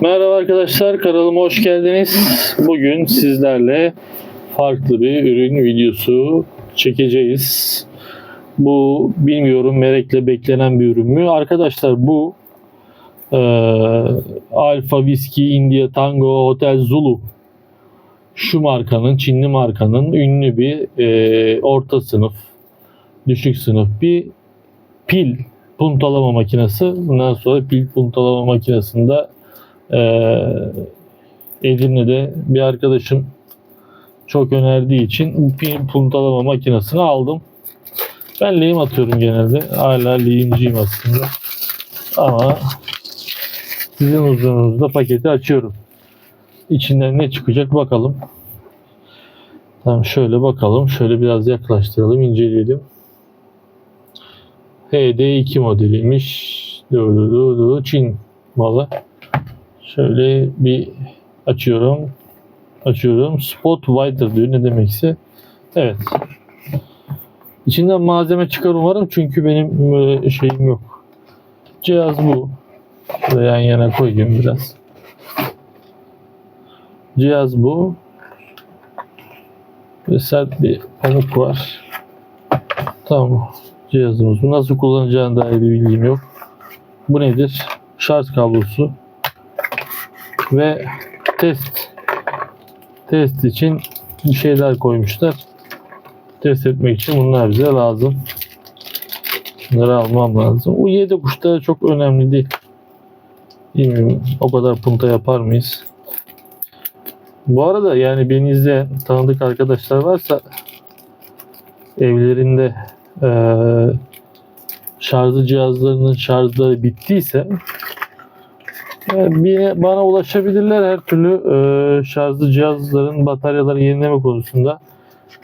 Merhaba arkadaşlar, kanalıma hoş geldiniz. Bugün sizlerle farklı bir ürün videosu çekeceğiz. Bu bilmiyorum merakla beklenen bir ürün mü? Arkadaşlar bu e, Alfa Whiskey India Tango Hotel Zulu şu markanın, Çinli markanın ünlü bir e, orta sınıf, düşük sınıf bir pil puntalama makinesi. Bundan sonra pil puntalama makinesinde Edirne'de bir arkadaşım çok önerdiği için pil puntalama makinesini aldım. Ben lehim atıyorum genelde. Hala lehimciyim aslında. Ama sizin huzurunuzda paketi açıyorum. İçinden ne çıkacak bakalım. Tamam şöyle bakalım. Şöyle biraz yaklaştıralım, inceleyelim. HD2 modeliymiş. Çin malı. Şöyle bir açıyorum. Açıyorum. Spot Wider diyor ne demekse. Evet. İçinden malzeme çıkar umarım çünkü benim böyle şeyim yok. Cihaz bu. Şöyle yan yana koyayım biraz. Cihaz bu. Ve sert bir pamuk var. Tamam. Cihazımız bu. Nasıl kullanacağına dair bir bilgim yok. Bu nedir? Şarj kablosu ve test test için bir şeyler koymuşlar. Test etmek için bunlar bize lazım. Bunları almam lazım. O 7 kuşta çok önemli değil. Bilmiyorum o kadar punta yapar mıyız? Bu arada yani beni izleyen tanıdık arkadaşlar varsa evlerinde eee şarjı cihazlarının şarjları bittiyse bana ulaşabilirler her türlü e, şarjlı cihazların bataryaları yenileme konusunda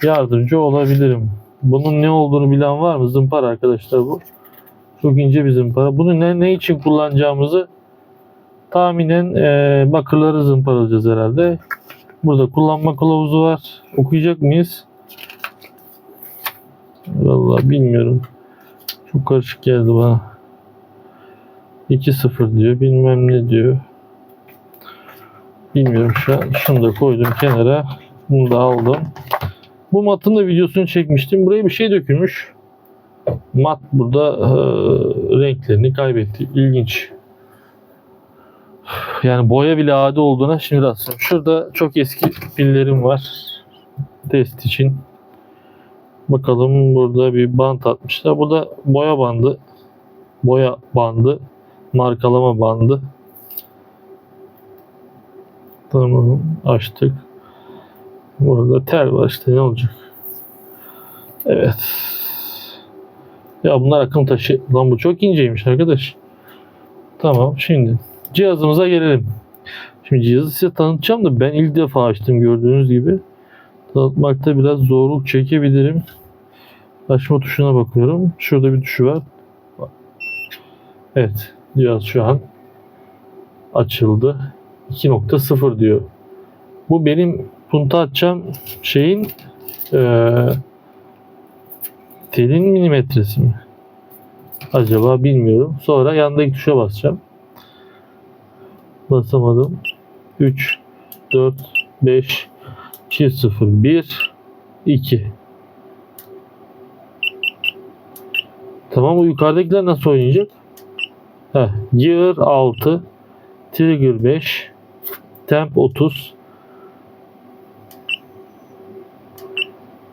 yardımcı olabilirim. Bunun ne olduğunu bilen var mı? Zımpara arkadaşlar bu. Çok ince bir zımpara. Bunu ne, ne için kullanacağımızı tahminen e, bakırları zımparalayacağız herhalde. Burada kullanma kılavuzu var. Okuyacak mıyız? Vallahi bilmiyorum. Çok karışık geldi bana. 2-0 diyor. Bilmem ne diyor. Bilmiyorum şu an. Şunu da koydum kenara. Bunu da aldım. Bu matın da videosunu çekmiştim. Buraya bir şey dökülmüş. Mat burada e, renklerini kaybetti. İlginç. Yani boya bile adi olduğuna şimdi rastlıyorum. Şurada çok eski pillerim var. Test için. Bakalım burada bir bant atmışlar. Bu da boya bandı. Boya bandı markalama bandı. Tamam açtık. Burada tel var işte ne olacak. Evet. Ya bunlar akım taşı. Lan bu çok inceymiş arkadaş. Tamam şimdi cihazımıza gelelim. Şimdi cihazı size tanıtacağım da ben ilk defa açtım gördüğünüz gibi. Tanıtmakta biraz zorluk çekebilirim. Açma tuşuna bakıyorum. Şurada bir tuşu var. Evet. Cihaz şu an açıldı. 2.0 diyor. Bu benim punta atacağım şeyin eee telin milimetresi mi? Acaba bilmiyorum. Sonra yandaki tuşa basacağım. Basamadım. 3 4 5 2 0 1 2 Tamam bu yukarıdakiler nasıl oynayacak? Heh, Gear 6, Trigger 5, Temp 30.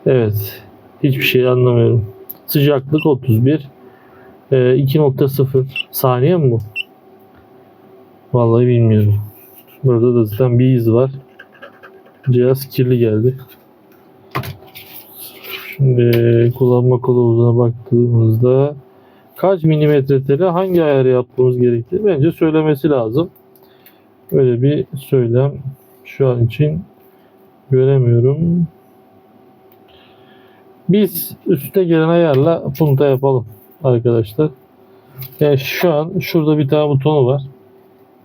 Evet. Hiçbir şey anlamıyorum. Sıcaklık 31. Ee, 2.0 saniye mi bu? Vallahi bilmiyorum. Burada da zaten bir iz var. Cihaz kirli geldi. Şimdi kullanma kılavuzuna baktığımızda kaç milimetre hangi ayarı yapmamız gerektiği bence söylemesi lazım. Öyle bir söylem şu an için göremiyorum. Biz üstüne gelen ayarla punta yapalım arkadaşlar. Yani şu an şurada bir tane butonu var.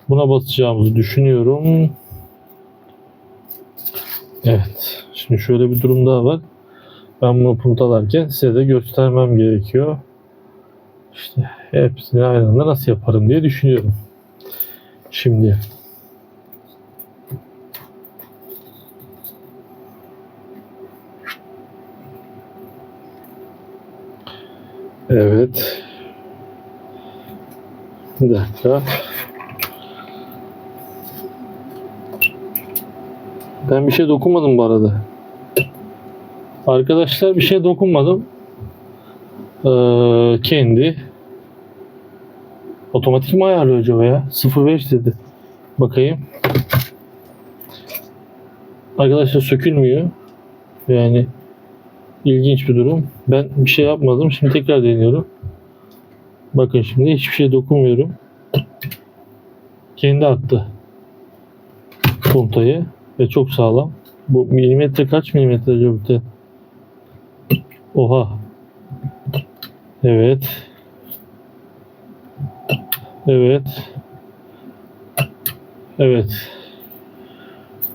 Buna basacağımızı düşünüyorum. Evet. Şimdi şöyle bir durum daha var. Ben bunu puntalarken size de göstermem gerekiyor. İşte hepsini aynı anda nasıl yaparım diye düşünüyorum. Şimdi Evet. Bir dakika. Ben bir şey dokunmadım bu arada. Arkadaşlar bir şey dokunmadım. Ee, kendi otomatik mi ayarlıyor acaba ya? 05 dedi. Bakayım. Arkadaşlar sökülmüyor. Yani ilginç bir durum. Ben bir şey yapmadım. Şimdi tekrar deniyorum. Bakın şimdi hiçbir şey dokunmuyorum. Kendi attı. Puntayı ve çok sağlam. Bu milimetre kaç milimetre acaba? Oha. Evet. Evet. Evet.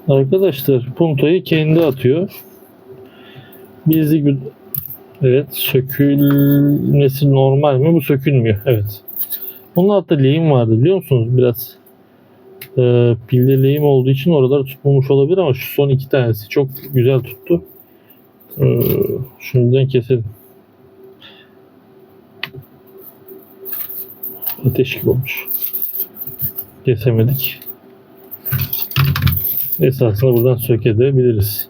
Arkadaşlar puntayı kendi atıyor. Bizlik Evet sökülmesi normal mi? Bu sökülmüyor. Evet. Bunun altta lehim vardı biliyor musunuz? Biraz e, pilde lehim olduğu için oralar tutmamış olabilir ama şu son iki tanesi çok güzel tuttu. E, şimdiden keselim. Ateş gibi olmuş. Kesemedik. Esasında buradan sökebiliriz.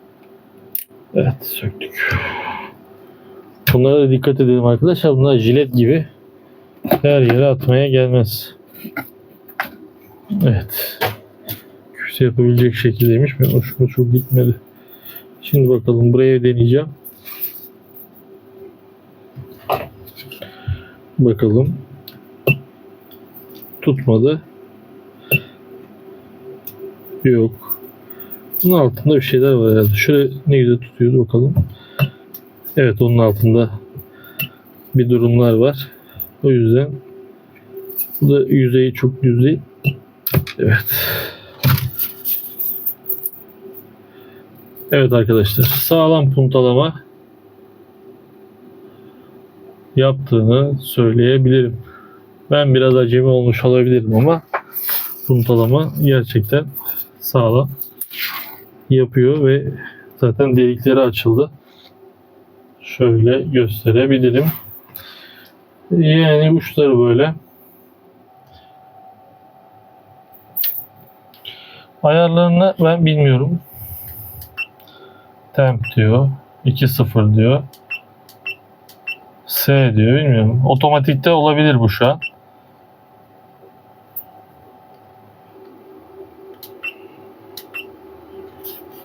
Evet söktük. Bunlara da dikkat edelim arkadaşlar. Bunlar jilet gibi her yere atmaya gelmez. Evet. Küse yapabilecek şekildeymiş. Ben hoşuma çok gitmedi. Şimdi bakalım buraya deneyeceğim. Bakalım. Tutmadı. Yok. Bunun altında bir şeyler var herhalde. Şöyle ne tutuyordu bakalım. Evet onun altında bir durumlar var. O yüzden bu da yüzeyi çok düz değil. Evet. Evet arkadaşlar sağlam puntalama yaptığını söyleyebilirim. Ben biraz acemi olmuş olabilirim ama puntalama gerçekten sağlam yapıyor ve zaten delikleri açıldı şöyle gösterebilirim. Yani uçları böyle. Ayarlarını ben bilmiyorum. Temp diyor. 2.0 diyor. S diyor bilmiyorum. Otomatikte olabilir bu şu an.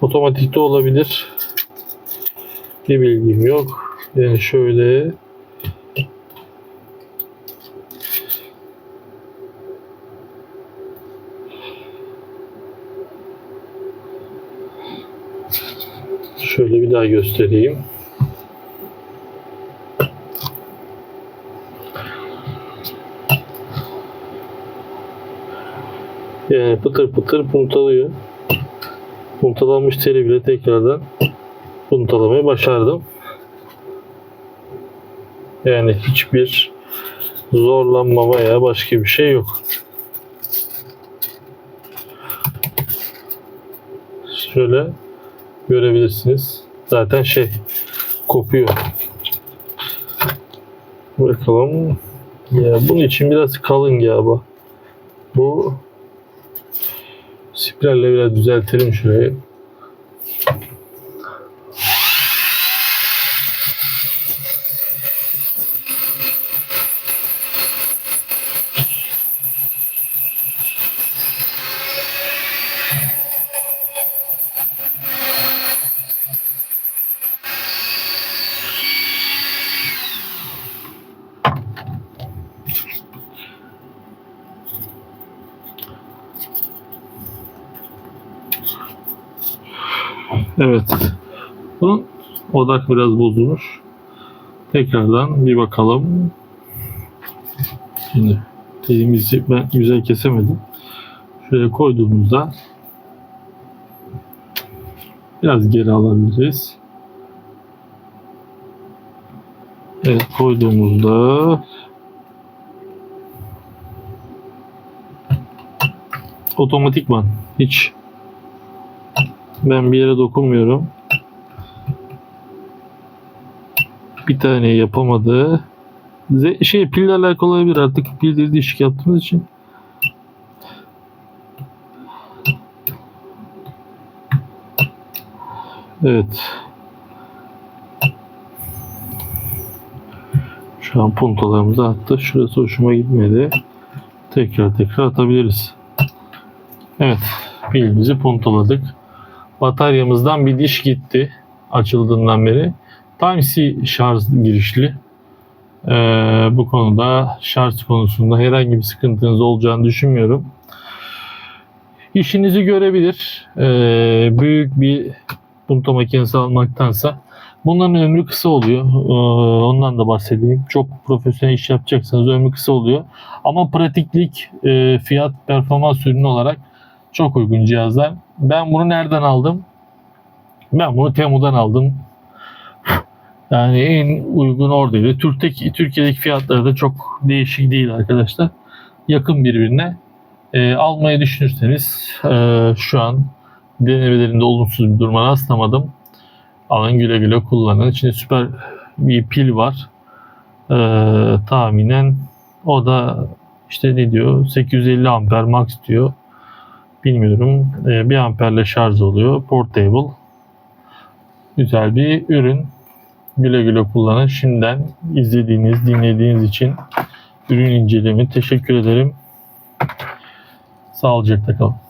Otomatikte olabilir. Bir bilgim yok. Yani şöyle Şöyle bir daha göstereyim. Yani pıtır pıtır puntalıyor. Puntalanmış teli bile tekrardan puntalamayı başardım. Yani hiçbir zorlanma veya başka bir şey yok. Şöyle görebilirsiniz. Zaten şey kopuyor. Bakalım. Ya bunun için biraz kalın ya bu. Spiralle biraz düzeltelim şurayı. Evet. Bunun odak biraz bozulmuş. Tekrardan bir bakalım. Şimdi telimizi ben güzel kesemedim. Şöyle koyduğumuzda biraz geri alabiliriz. Evet koyduğumuzda otomatikman hiç ben bir yere dokunmuyorum. Bir tane yapamadı. Ze- şey pille alakalı olabilir artık pilleri değişik yaptığımız için. Evet. Şu an puntolarımızı attı. Şurası hoşuma gitmedi. Tekrar tekrar atabiliriz. Evet. Pilimizi puntoladık. Bataryamızdan bir diş gitti. Açıldığından beri. Type-C şarj girişli. Ee, bu konuda şarj konusunda herhangi bir sıkıntınız olacağını düşünmüyorum. İşinizi görebilir. Ee, büyük bir punto makinesi almaktansa bunların ömrü kısa oluyor. Ee, ondan da bahsedeyim. Çok profesyonel iş yapacaksanız ömrü kısa oluyor. Ama pratiklik, e, fiyat, performans ürünü olarak çok uygun cihazlar. Ben bunu nereden aldım? Ben bunu Temu'dan aldım. Yani en uygun oradaydı. Türkiye'deki, Türkiye'deki fiyatları da çok değişik değil arkadaşlar. Yakın birbirine. Ee, almayı düşünürseniz e, şu an denemelerinde olumsuz bir duruma rastlamadım. Alın güle güle kullanın. İçinde süper bir pil var. Ee, tahminen o da işte ne diyor 850 amper max diyor. Bilmiyorum. Ee, 1 amperle şarj oluyor. Portable. Güzel bir ürün. Güle güle kullanın. Şimdiden izlediğiniz, dinlediğiniz için ürün incelemi teşekkür ederim. Sağlıcakla kalın.